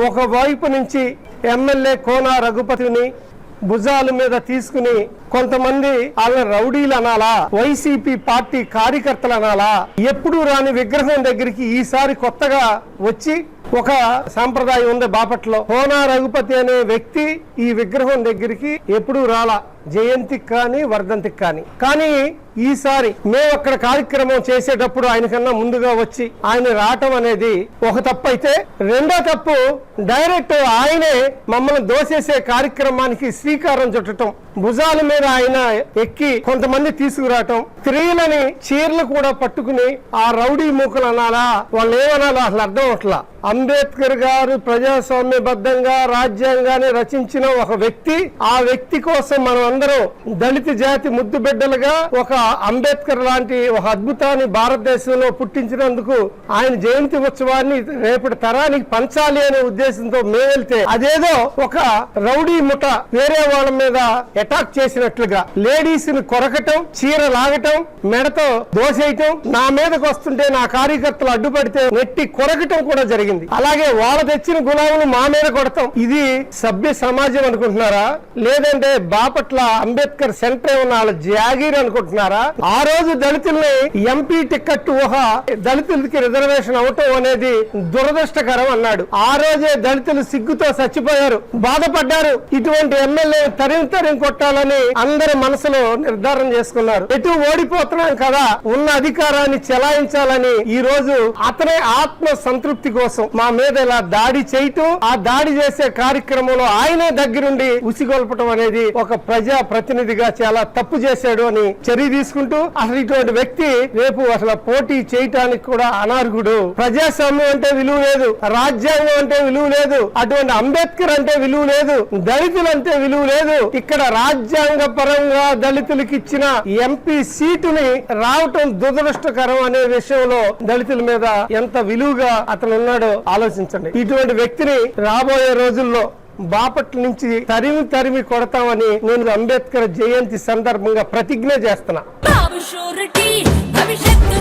ఒక వైపు నుంచి ఎమ్మెల్యే కోన రఘుపతిని భుజాల మీద తీసుకుని కొంతమంది వాళ్ళ రౌడీలు అనాలా వైసీపీ పార్టీ కార్యకర్తలు అనాలా ఎప్పుడు రాని విగ్రహం దగ్గరికి ఈసారి కొత్తగా వచ్చి ఒక సాంప్రదాయం ఉంది బాపట్లో హోనా రఘుపతి అనే వ్యక్తి ఈ విగ్రహం దగ్గరికి ఎప్పుడూ రాలా. జయంతికి కానీ వర్ధంతికి కానీ. కానీ ఈసారి మేము అక్కడ కార్యక్రమం చేసేటప్పుడు ఆయన కన్నా ముందుగా వచ్చి ఆయన రావటం అనేది ఒక తప్పు అయితే రెండో తప్పు డైరెక్ట్ ఆయనే మమ్మల్ని దోసేసే కార్యక్రమానికి శ్రీకారం చుట్టడం భుజాల మీద ఆయన ఎక్కి కొంతమంది తీసుకురావటం. స్త్రీలని చీరలు కూడా పట్టుకుని ఆ రౌడీ మూకలు అనాలా వాళ్ళు ఏమనాలో అసలు అర్థం అవట్లా. అంబేద్కర్ గారు ప్రజాస్వామ్యబద్ధంగా రాజ్యాంగాన్ని రచించిన ఒక వ్యక్తి ఆ వ్యక్తి కోసం మనం అందరం దళిత జాతి ముద్దు బిడ్డలుగా ఒక అంబేద్కర్ లాంటి ఒక అద్భుతాన్ని భారతదేశంలో పుట్టించినందుకు ఆయన జయంతి ఉత్సవాన్ని రేపటి తరానికి పంచాలి అనే ఉద్దేశంతో మేము వెళ్తే అదేదో ఒక రౌడీ ముఠ వేరే వాళ్ళ మీద అటాక్ చేసినట్లుగా లేడీస్ని కొరకటం చీర లాగటం మెడతో దోసేయటం నా మీదకి వస్తుంటే నా కార్యకర్తలు అడ్డుపడితే నెట్టి కొరకటం కూడా జరిగింది. అలాగే వాళ్ళ తెచ్చిన గులాములు మా మీద కొడతాం. ఇది సభ్య సమాజం అనుకుంటున్నారా? లేదంటే బాపట్ల అంబేద్కర్ సెంటర్ ఉన్న వాళ్ళ జాగీర్ అనుకుంటున్నారా? ఆ రోజు దళితుల్ని ఎంపీ టికెట్ ఊహ దళితులకి రిజర్వేషన్ అవటం అనేది దురదృష్టకరం అన్నాడు. ఆ రోజే దళితులు సిగ్గుతో చచ్చిపోయారు. బాధపడ్డారు. ఇటువంటి ఎమ్మెల్యే తరిం తరిం కొట్టాలని అందరి మనసులో నిర్ధారణ చేసుకున్నారు. ఎటు ఓడిపోతున్నాం కదా ఉన్న అధికారాన్ని చెలాయించాలని ఈ రోజు అతనే ఆత్మ సంతృప్తి కోసం మా మీద ఇలా దాడి చేయటం ఆ దాడి చేసే కార్యక్రమంలో ఆయనే దగ్గరుండి ఉసిగొల్పటం అనేది ఒక ప్రజా ప్రతినిధిగా చాలా తప్పు చేశాడు అని చర్య తీసుకుంటూ అసలు ఇటువంటి వ్యక్తి రేపు అసలు పోటీ చేయటానికి కూడా అనార్హుడు. ప్రజాస్వామ్యం అంటే విలువ లేదు రాజ్యాంగం అంటే విలువ లేదు అటువంటి అంబేద్కర్ అంటే విలువ లేదు దళితులు అంటే విలువ లేదు ఇక్కడ రాజ్యాంగపరంగా దళితులకు ఇచ్చిన ఎంపీ సీటుని రావటం దురదృష్టకరం అనే విషయంలో దళితుల మీద ఎంత విలువగా అతను ఉన్నాడో ఆలోచించండి. ఇటువంటి వ్యక్తిని రాబోయే రోజుల్లో బాపట్ల నుంచి తరిమి తరిమి కొడతామని నేను అంబేద్కర్ జయంతి సందర్భంగా ప్రతిజ్ఞ చేస్తున్నా. భవిష్యత్తు